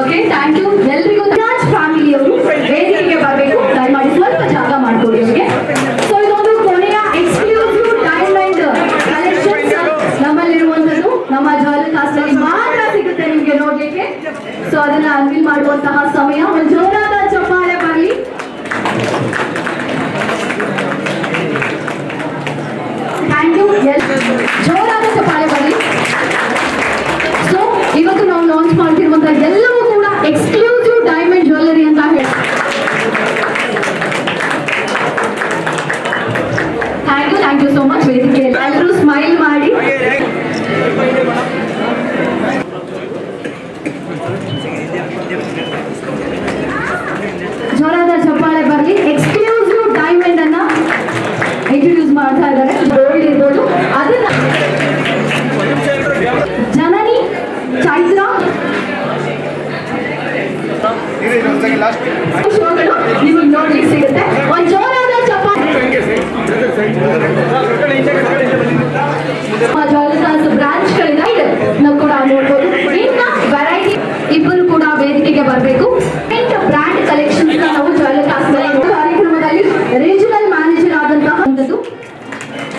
Okay thank you ಎಲ್ರಿಗೂ ರಾಜ್ ಫ್ಯಾಮಿಲಿಯವರು ವೇದಿಕೆಗೆ ಬರಬೇಕು. ದಯಮಾಡಿ ಸ್ವಲ್ಪ ಜಾಗ ಮಾಡ್ಕೊಳ್ಳಿ ಅವರಿಗೆ. ಸೊ ಇದೊಂದು ಕೊನೆಯ ಎಕ್ಸ್ಕ್ಲೂಸಿವ್ ಡೈಮಂಡ್ ಕಲೆಕ್ಷನ್ಸ್ ನಮ್ಮಲ್ಲಿರುವಂತದ್ದು ನಮ್ಮ ಜ್ಯುವೆಲ್ ಕಾಸ್ಟಲ್ಲಿ ಮಾತ್ರ ಸಿಗುತ್ತೆ ನಿಮಗೆ ನೋಡ್ಲಿಕ್ಕೆ. ಸೊ ಅದನ್ನ ಅನ್ವಿಲ್ ಮಾಡುವಂತಹ ಸಮಯ. ಒಂದು ಸೋ ಮಚ್ ವೇದಿಕೆ ಎಲ್ಲರೂ ಸ್ಮೈಲ್ ಮಾಡಿ. ಜ್ವರದ ಚಪ್ಪಾಳೆ ಬರಲಿ. ಎಕ್ಸ್ಕ್ಲೂಸಿವ್ ಡೈಮಂಡ್ ಅನ್ನ ಇಂಟ್ರೊಡ್ಯೂಸ್ ಮಾಡ್ತಾ ಇದ್ದಾರೆ. ಗೋಲ್ಡ್ ಇರ್ಬೋದು. ಅದನ್ನ ಜನನಿ, ಚೈತ್ರ, ಶೋಗಳು ನಿಮಗೆ ನೋಡ್ಲಿಕ್ಕೆ ಸಿಗುತ್ತೆ. ಒಂದು ಜೋರ ವೇದಿಕೆಗೆ ಬರಬೇಕು. ಬ್ರಾಂಡ್ ಕಲೆಕ್ಷನ್ ನಾವು ಕಾರ್ಯಕ್ರಮದಲ್ಲಿ ರೀಜನಲ್ ಮ್ಯಾನೇಜರ್ ಆದಂತಹ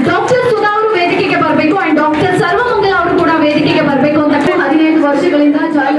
ಡಾಕ್ಟರ್ ಸುಧಾ ಅವರು ವೇದಿಕೆಗೆ ಬರಬೇಕು. ಅಂಡ್ ಡಾಕ್ಟರ್ ಸರ್ವಮಂಗಲ ಅವರು ಕೂಡ ವೇದಿಕೆಗೆ ಬರಬೇಕು ಅಂತ ಹದಿನೈದು ವರ್ಷಗಳಿಂದ ಜಾಲ